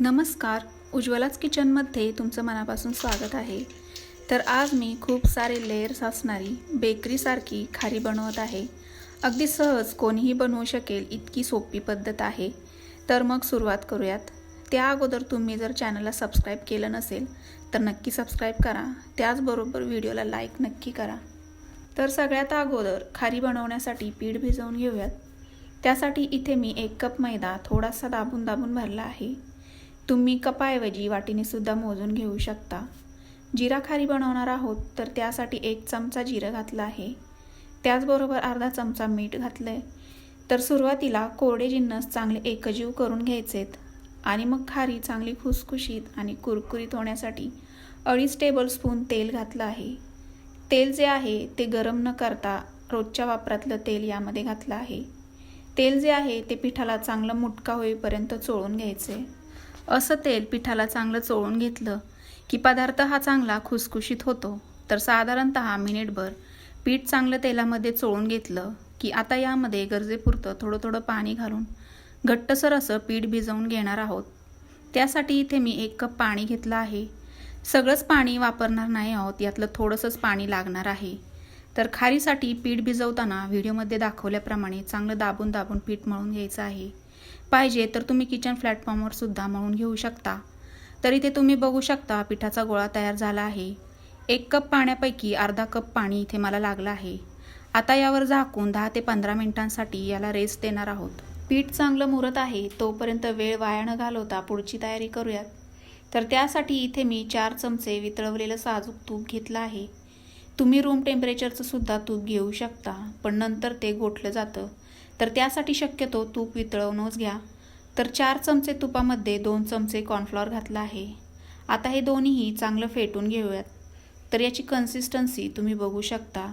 नमस्कार. उज्ज्वलाच किचनमध्ये तुमचं मनापासून स्वागत आहे. तर आज मी खूप सारे लेयर्स असणारी बेकरीसारखी खारी बनवत आहे. अगदी सहज कोणीही बनवू शकेल इतकी सोपी पद्धत आहे. तर मग सुरुवात करूयात. त्या अगोदर तुम्ही जर चॅनलला सबस्क्राईब केलं नसेल तर नक्की सबस्क्राईब करा. त्याचबरोबर व्हिडिओला लाईक नक्की करा. तर सगळ्यात अगोदर खारी बनवण्यासाठी पीठ भिजवून घेऊयात. त्यासाठी इथे मी एक कप मैदा थोडासा दाबून दाबून भरला आहे. तुम्ही कपाऐवजी वाटीने सुद्धा मोजून घेऊ शकता. जिरा खारी बनवणार आहोत तर त्यासाठी एक चमचा जिरं घातलं आहे. त्याचबरोबर अर्धा चमचा मीठ घातलं आहे तर सुरुवातीला कोरडे जिन्नस चांगले एकजीव करून घ्यायचेत. आणि मग खारी चांगली खुसखुशीत आणि कुरकुरीत होण्यासाठी अडीच टेबलस्पून तेल घातलं आहे. तेल जे आहे ते गरम न करता रोजच्या वापरातलं तेल यामध्ये घातलं आहे. तेल जे आहे ते पिठाला चांगलं मुटका होईपर्यंत चोळून घ्यायचे. असं तेल पिठाला चांगलं चोळून घेतलं की पदार्थ हा चांगला खुसखुशीत होतो. तर साधारणत मिनिटभर पीठ चांगलं तेलामध्ये चोळून घेतलं की आता यामध्ये गरजेपुरतं थोडं थोडं पाणी घालून घट्टसर असं पीठ भिजवून घेणार आहोत. त्यासाठी इथे मी एक कप पाणी घेतलं आहे. सगळंच पाणी वापरणार नाही आहोत यातलं थोडंसंच पाणी लागणार आहे. तर खारीसाठी पीठ भिजवताना व्हिडिओमध्ये दाखवल्याप्रमाणे चांगलं दाबून दाबून पीठ मळून घ्यायचं आहे. पाहिजे तर तुम्ही किचन प्लॅटफॉर्मवर सुद्धा मळून घेऊ शकता. तर इथे तुम्ही बघू शकता पिठाचा गोळा तयार झाला आहे. एक कप पाण्यापैकी अर्धा कप पाणी इथे मला लागलं आहे. आता यावर झाकून दहा ते पंधरा मिनिटांसाठी याला रेस्ट देणार आहोत. पीठ चांगलं मुरत आहे तोपर्यंत वेळ वाया न घालवता पुढची तयारी करूयात. तर त्यासाठी इथे मी चार चमचे वितळवलेलं साजूक तूप घेतलं आहे. तुम्ही रूम टेम्परेचरचं सुद्धा तूप घेऊ शकता पण नंतर ते गोठलं जातं. तर त्यासाठी शक्यतो तूप वितळवूनच घ्या. तर चार चमचे तुपामध्ये दोन चमचे कॉर्नफ्लॉवर घातला आहे. आता हे दोन्हीही चांगलं फेटून घेऊयात. तर याची कन्सिस्टन्सी तुम्ही बघू शकता.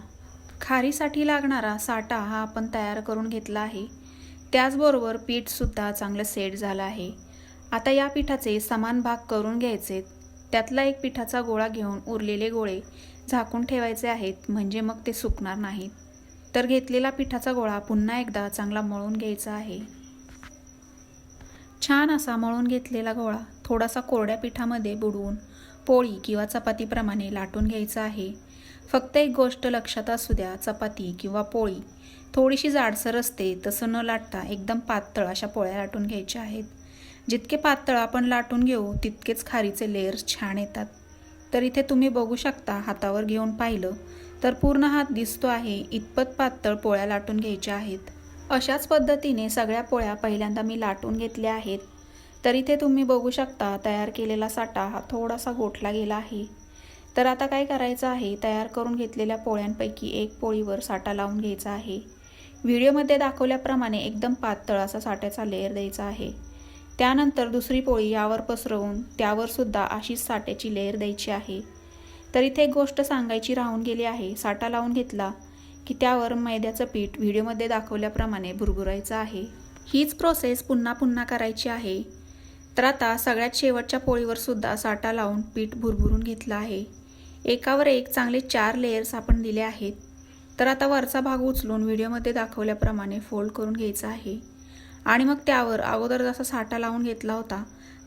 खारीसाठी लागणारा साठा हा आपण तयार करून घेतला आहे. त्याचबरोबर पीठसुद्धा चांगलं सेट झालं आहे. आता या पिठाचे समान भाग करून घ्यायचे. त्यातला एक पिठाचा गोळा घेऊन उरलेले गोळे झाकून ठेवायचे आहेत म्हणजे मग ते सुकणार नाहीत. तर घेतलेला पिठाचा गोळा पुन्हा एकदा चांगला मळून घ्यायचा आहे. छान असा मळून घेतलेला गोळा थोडासा कोरड्या पिठामध्ये बुडवून पोळी किंवा चपातीप्रमाणे लाटून घ्यायचा आहे. फक्त एक गोष्ट लक्षात असू द्या चपाती किंवा पोळी. थोडीशी जाडसर असते तसं न लाटता एकदम पातळ अशा पोळ्या लाटून घ्यायच्या आहेत. जितके पातळ आपण लाटून घेऊ तितकेच खारीचे लेअर्स छान येतात. तर इथे तुम्ही बघू शकता हातावर घेऊन पाहिलं तर पूर्ण हात दिसतो आहे इतपत पातळ पोळ्या लाटून घ्यायच्या आहेत. अशाच पद्धतीने सगळ्या पोळ्या पहिल्यांदा मी लाटून घेतल्या आहेत. तर इथे तुम्ही बघू शकता तयार केलेला साठा हा थोडासा गोठला गेला आहे. तर आता काय करायचं आहे तयार करून घेतलेल्या पोळ्यांपैकी एक पोळीवर साठा लावून घ्यायचा आहे. व्हिडिओमध्ये दाखवल्याप्रमाणे एकदम पातळ असा साठ्याचा लेअर द्यायचा आहे. त्यानंतर दुसरी पोळी यावर पसरवून त्यावर सुद्धा अशीच साठ्याची लेअर द्यायची आहे. तर इथे एक गोष्ट सांगायची राहून गेली आहे. साठा लावून घेतला की त्यावर मैद्याचं पीठ व्हिडिओमध्ये दाखवल्याप्रमाणे भुरभुरायचं आहे. हीच प्रोसेस पुन्हा पुन्हा करायची आहे. तर आता सगळ्यात शेवटच्या पोळीवर सुद्धा साठा लावून पीठ भुरभुरून घेतलं आहे. एकावर एक चांगले चार लेयर्स आपण दिले आहेत. तर आता वरचा भाग उचलून व्हिडिओमध्ये दाखवल्याप्रमाणे फोल्ड करून घ्यायचा आहे. आणि मग त्यावर अगोदर जसा साठा लावून घेतला होता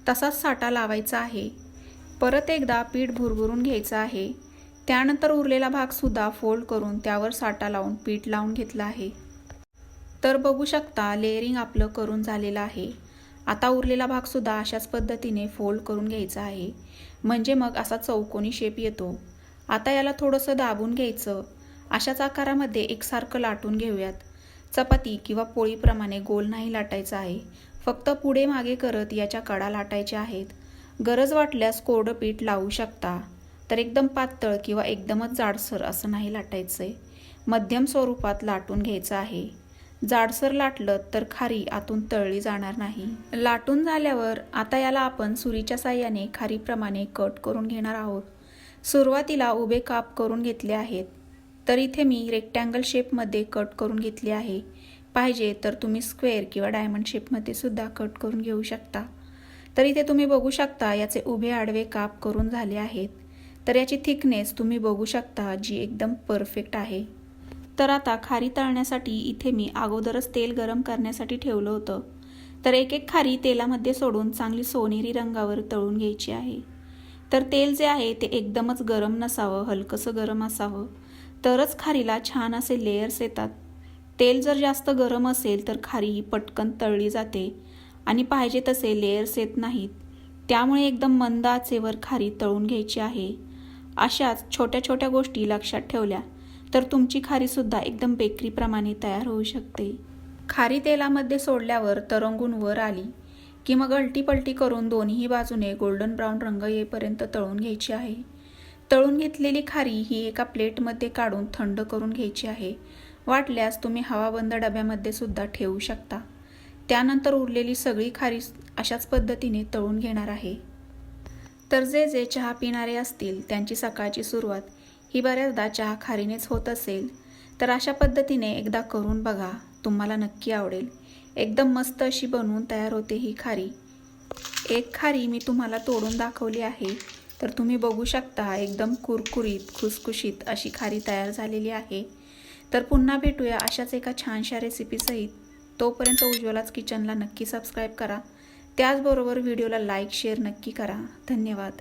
तसाच साठा लावायचा आहे. परत एकदा पीठ भुरभुरून घ्यायचं आहे. त्यानंतर उरलेला भागसुद्धा फोल्ड करून त्यावर साठा लावून पीठ लावून घेतलं आहे. तर बघू शकता लेअरिंग आपलं करून झालेलं आहे. आता उरलेला भागसुद्धा अशाच पद्धतीने फोल्ड करून घ्यायचा आहे. म्हणजे मग असा चौकोनी शेप येतो. आता याला थोडंसं दाबून घ्यायचं. अशाच आकारामध्ये एकसारखं लाटून घेऊयात. चपाती किंवा पोळीप्रमाणे गोल नाही लाटायचा आहे. फक्त पुढे मागे करत याच्या कडा लाटायच्या आहेत. गरज वाटल्यास कोरडं पीठ लावू शकता. तर एकदम पातळ किंवा एकदमच जाडसर असं नाही लाटायचं आहे मध्यम स्वरूपात लाटून घ्यायचं आहे. जाडसर लाटलं तर खारी आतून तळली जाणार नाही. लाटून झाल्यावर आता याला आपण सुरीच्या साह्याने खारीप्रमाणे कट करून घेणार आहोत. सुरुवातीला उभे काप करून घेतले आहेत. तर इथे मी रेक्टँगल शेपमध्ये कट करून घेतली आहे. पाहिजे तर तुम्ही स्क्वेअर किंवा डायमंड शेपमध्ये सुद्धा कट करून घेऊ शकता. तर इथे तुम्ही बघू शकता याचे उभे आडवे काप करून झाले आहेत. तर याची थिकनेस तुम्ही बघू शकता जी एकदम परफेक्ट आहे. तर आता खारी तळण्यासाठी इथे मी अगोदरच तेल गरम करण्यासाठी ठेवलं होतं. तर एक एक खारी तेलामध्ये सोडून चांगली सोनेरी रंगावर तळून घ्यायची आहे. तर तेल जे आहे ते एकदमच गरम नसावं हलकंसं गरम असावं. तरच खारीला छान असे लेयर्स येतात. तेल जर जास्त गरम असेल तर खारी ही पटकन तळली जाते. आणि पाहिजे तसे लेयर्स येत नाहीत. त्यामुळे एकदम मंद आचेवर खारी तळून घ्यायची आहे. अशाच छोट्या छोट्या गोष्टी लक्षात ठेवल्या तर तुमची खारीसुद्धा एकदम बेकरीप्रमाणे तयार होऊ शकते. खारी तेलामध्ये सोडल्यावर तरंगून वर आली की मग अलटीपलटी करून दोन्ही बाजूने गोल्डन ब्राऊन रंग येईपर्यंत तळून घ्यायची आहे. तळून घेतलेली खारी ही एका प्लेटमध्ये काढून थंड करून घ्यायची आहे. वाटल्यास तुम्ही हवाबंद डब्यामध्ये सुद्धा ठेवू शकता. त्यानंतर उरलेली सगळी खारी अशाच पद्धतीने तळून घेणार आहे. तर जे जे चहा पिणारे असतील त्यांची सकाळची सुरुवात ही बऱ्याचदा चहा खारीनेच होत असेल तर अशा पद्धतीने एकदा करून बघा तुम्हाला नक्की आवडेल. एकदम मस्त अशी बनवून तयार होते ही खारी. एक खारी मी तुम्हाला तोडून दाखवली आहे तर तुम्ही बघू शकता एकदम कुरकुरीत खुसखुशीत अशी खारी तयार झालेली आहे. तर पुन्हा भेटूया अशाच एका छानशा रेसिपीसहित तोपर्यंत उज्ज्वलाच किचनला नक्की सबस्क्राईब करा. त्याचबरोबर व्हिडिओला लाईक शेअर नक्की करा. धन्यवाद.